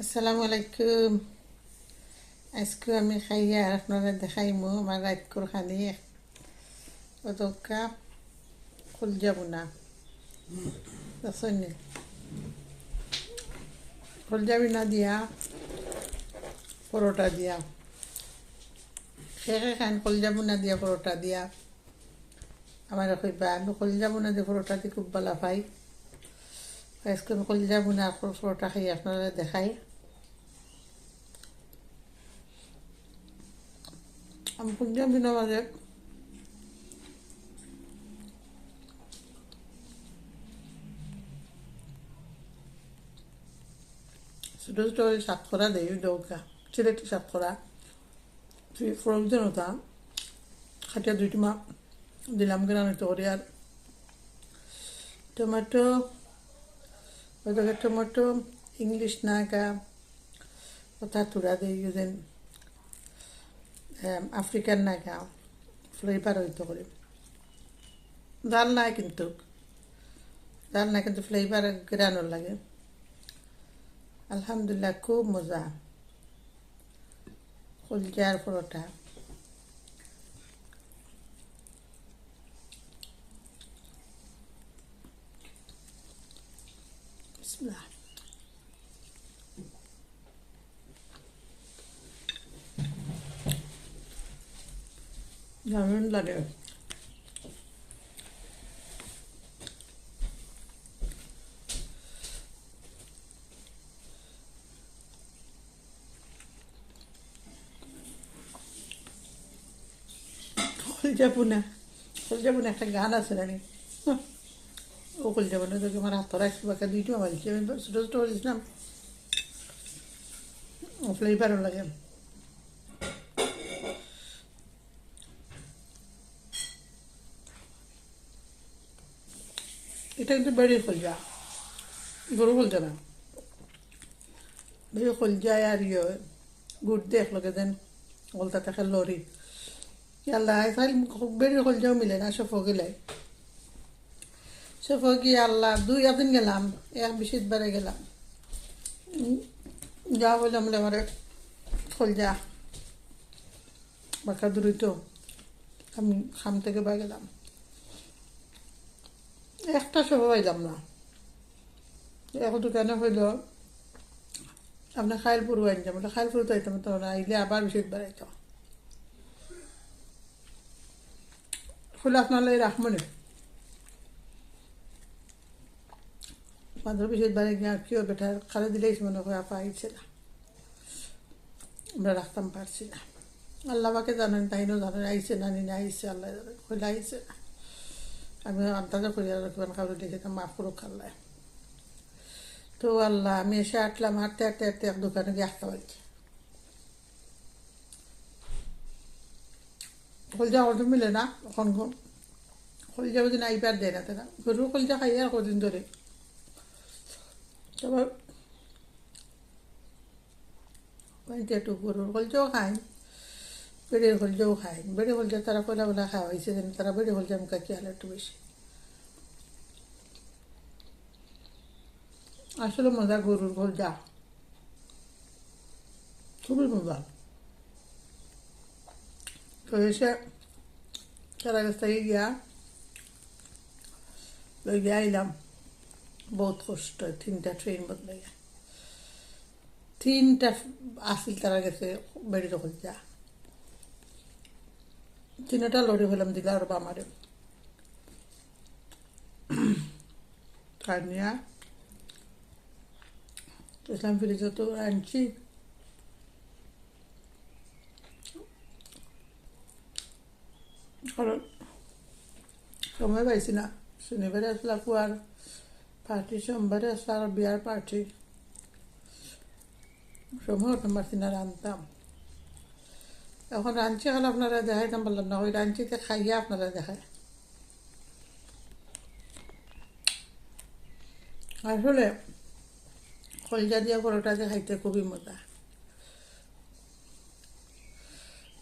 আসসালামু আলাইকুম। আজকে আমি খাইয়া আর আপনারা দেখাইমু আমার রাতকুর খানি। অতকা খুল যাব না দেখছেন খুল যাবি না দিয়া, পরোটা দিয়া। শেখে খান খুল যাব না দিয়া, পরোটা দিয়া। আমার কইবা, আমি খুল যাব না দিয়ে পরোটা দিয়ে খুব ভালো পাই। আজকে না পরোটা খাই আপনারা দেখাই। আমি খুল যাবি না মাঝে ছোটো ছোটো সাতখরা দেই দৌকা। হতাম খাটিয়া দুইটি মা দিলাম গ্রানিত করে আর টমেটো ওইটাকে টমেটো ইংলিশ নাগা কথা তুরা দেই যেন আফ্রিকান নাগা ফ্লেভার হইতে করে ডাল নাই কিন্তু ডাল নাই কিন্তু ফ্লেভার গ্রানোর লাগে আলহামদুলিল্লাহ খুব মজা কলজার পরোটা বিসমিল্লাহ দারুণ লাগে যাব না যাব না একটা গান আছে রানি ও কল যাব না তোকে আমার হাত রাখছি বাকা দুইটা মারিছি আমি ছোটো ছোটো বলেছিলাম ও ফ্লেভারও লাগে। এটা কিন্তু বেড়ির খলজা গরু খলজা না। বেড়ি খলজায় আর ইয়ে গুড় দিয়ে একলগে দেন। গলতা থাকে লরি। তাই বেড়ির খলজাও মিলে না সফ গেলে সফ গিয়ে আল্লাহ, দুই দিন গেলাম, এক বিশিত বারে গেলাম। যা বললাম বলে আমার খলজা বাঁকা দূরিত, আমি খাম থেকে বা গেলাম। একটা সহ পাইলাম না। এখন দোকানে হইল? আপনার খাইলপুর আনতাম বলে খাইলপুর তো আইতাম তখন আইলে আবার বেশি আইতাম। ফুল আপনার রাখব না মাত্র বেশি বাড়ি গিয়ে কেউ বেটা খালে দিলেই মনে হয় আপা আইছে না আমরা রাখতাম পারছি না। আল্লাহ বাকে জানেন তাইনও জানেন, আইছে না নিনে আইছে, আল্লাহ জানেন হইলে আইছে। না আমি আন্দাজা করি আর কিমান কাউকে দেখে মাফ করুক আল্লাহ। তো আল্লাহ, আমি এসে আটলাম হাঁটতে হাঁটতে হাঁটতে এক দোকানে গিয়ে আসতে পারছি কলজা অর্ডার মিলে না, এখন কলজা বুঝি না আইবার দেয় না তারা। গরুর কলজা খাই আর কদিন ধরে। তারপর একটু গরুর কলজাও খাই বেড়ের হলজাও খায় বেড়ে হলজা তারা পয়লা বেলা খাওয়া হয়েছে যেন তারা বেড়ে হলজা মুখা কি আলো একটু বেশি। আসলে মজা গরুর হলজা খুবই মজা। তো এসে তারা কাছ গিয়া লই গিয়ে আইলাম। বহুত কষ্ট তিনটা ট্রেন বদলে তিনটা আসিল, তারা গেছে বেড়ে হলজা তিনটা লড়ে হলাম দিলা আর বামারে। কানিয়া, ইসলাম ফিরে যত আনছি। কারণ সময় পাইছি না, শনিবারে আসলা কুয়ার আর বিয়ার পার্টি সময় হতাম পারছি না রানতাম এখন রাঞ্চি হলে আপনারা দেখাইতাম পারলাম না ওই রাঞ্চিতে খাইয়া আপনারা দেখায় আসলে কলজা দিয়া পরোটা খাইতে খুবই মজা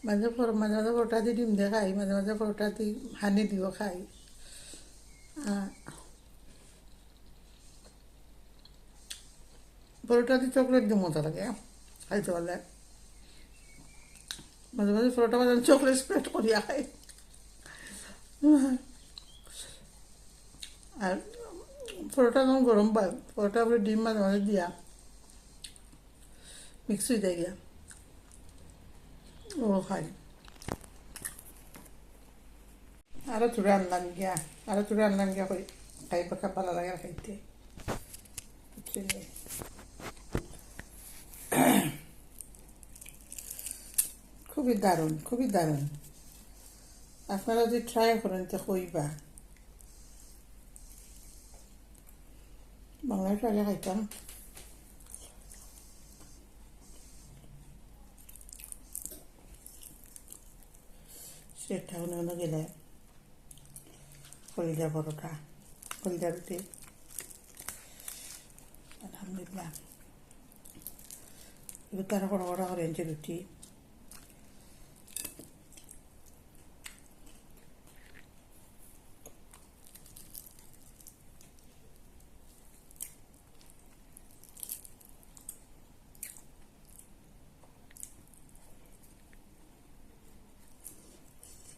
মাঝে মাঝে মাঝে পরোটা দিয়ে ডিম দিয়ে খাই মাঝে মাঝে পরোটা দিয়ে হানি দিও খাই পরোটা দিয়ে চকলেট দিয়ে মজা লাগে খাইতে পারলে। মাঝে মাঝে পরোটা মাঝে চকলেট স্প্রেড করিয়া খাই আর পরোটা যখন গরম পায় পরোটা উপরে ডিম মাঝে মাঝে দিয়া মিক্সি দিয়ে গিয়া। ও খাই আরও চুড়ে আনলাম গিয়া, আরও চুড়ে আনলাম গিয়া কই খাই পাকা ভালো লাগে খাইতে। খুবই দারুণ খুবই দারুণ আপনারা যদি ট্রাই করেন তো কইবা বাংলায় আগে খাইতাম সেটা অন্য গেলে কলিজা পরোটা কলিজা রুটি আলহামদুলিল্লাহ এবার তারা বড় বড় অরেঞ্জ রুটি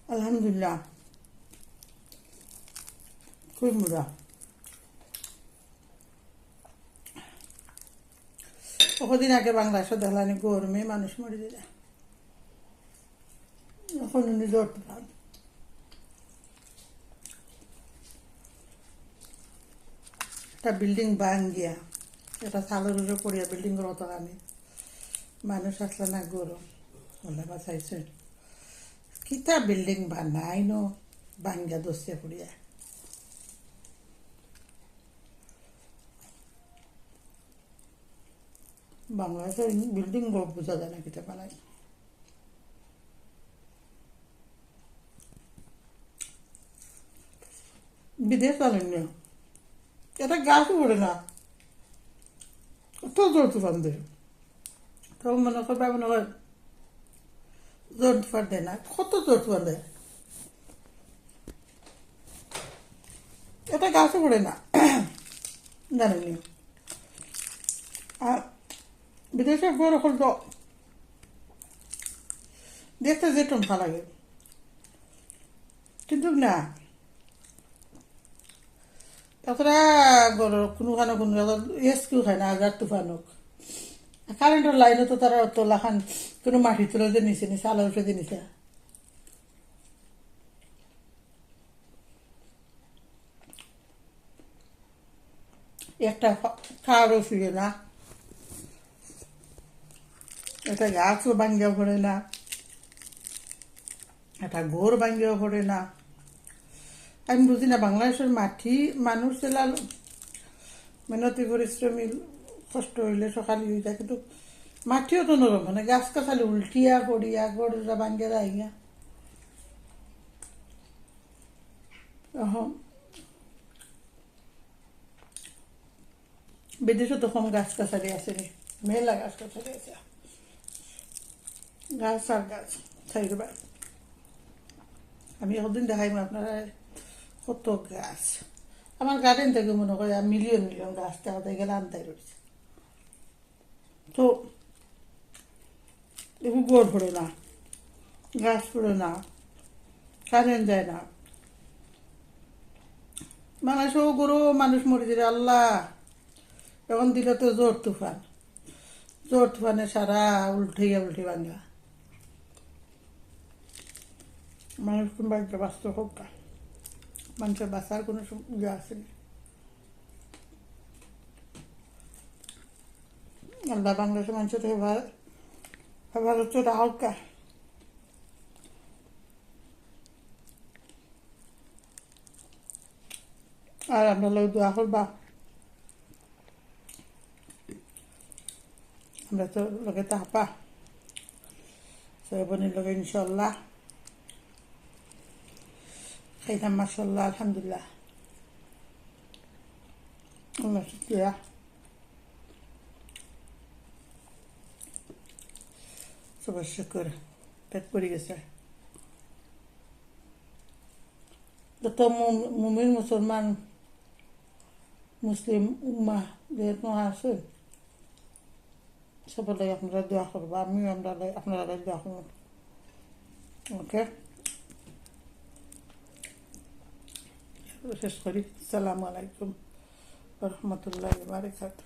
আলহামদুলিল্লাহ খুব মজা কদিন আগে বাংলাদেশে দেখলানি গরমে মানুষ মরে দিলে এখন উনি জ্বর পান। একটা বিল্ডিং বান গিয়া এটা চালের উপরে পড়িয়া বিল্ডিং করত আমি। মানুষ আসলে না গরম, বলে বাঁচাইছে। কিতা বিল্ডিং বানাই নো বাঙ্গা দোষে পড়িয়া। বাংলাদেশের বিল্ডিং বোঝা যায় না কিতা বানাই বিদেশ অনন্য এটা গাছ পড়ে না। কত জোর তুফান দেয়। তখন মনে করবে মনে হয় জোর তুফান দেয় না। কত জোর তুফান দেয়। এটা গাছে পড়ে না। জানেননি। আর বিদেশের বড় হল দেখতে যেটুন ভালো লাগে। কিন্তু না। এতটা গরম কোনো খানো কোনো এস কেউ খায় না আজার তুফানক কারেন্টের লাইনে তো তারা তোলা খান কোনো মাটি তুলে দিয়ে নিচে নিচে আলো উঠে নিচে একটা খাওয়ারও শুয়ে না। একটা গাছও ভাঙ্গিয়া পড়ে না। একটা ঘোর ভাঙ্গিয়া পড়ে না। আমি বুঝি না, বাংলাদেশের মাটি মানুষ জেলার মেহনতি, পরিশ্রমী, কষ্ট হইলে সকালে হয়ে যায় কিন্তু মাটিও তো নরম মানে গাছ কাছালে উল্টিয়া, পড়িয়া গড়া গিয়া এখন বিদেশে তো কম গাছ কাছারি আছে মেলা গাছ কাছারি আছে। গাছ আর গাছ থাকবে আমি একদিন দেখাইম আপনারা কত গাছ আমার গার্ডেন থেকে মনে করে মিলিয়ন মিলিয়ন গাছ দেখাতে গেলে আনতে রয়েছে তো এগুলো গোড় পড়ে না গাছ পড়ে না কারেন্ট যায় না বাংলাদেশেও গরু মানুষ মরে দিলে আল্লাহ এখন দিলে তো জোর তুফান। জোর তুফানে সারা উল্টে উল্টে ভাঙ্গা মানুষ বাড়িতে বাঁচতে হোক না মানুষের বাঁচার কোনো ইয়ে আসেনি আল্লাহ বাংলাদেশের মানুষের থেকে ভালো ভালো তো রাহক কা আর আমরা লোক দোয়া করবা। আমরা তো লোকে তাপা। সবনের লোকে ইনশাল্লাহ। খাইতাম মাসাল্লাহ আলহামদুলিল্লাহ আল্লাহ শুক্রিয়া সবার শুক্র পেট পড়ে গেছে যত মু- মুমিন মুসলমান মুসলিম উম্মা যেহেতু আছে সবাই আপনারা দোয়া করব আমিও আমরা আপনারা দোয়া করব ওকে শেষ করি। সালামু আলাইকুম রহমতুল্লাহ বারকাত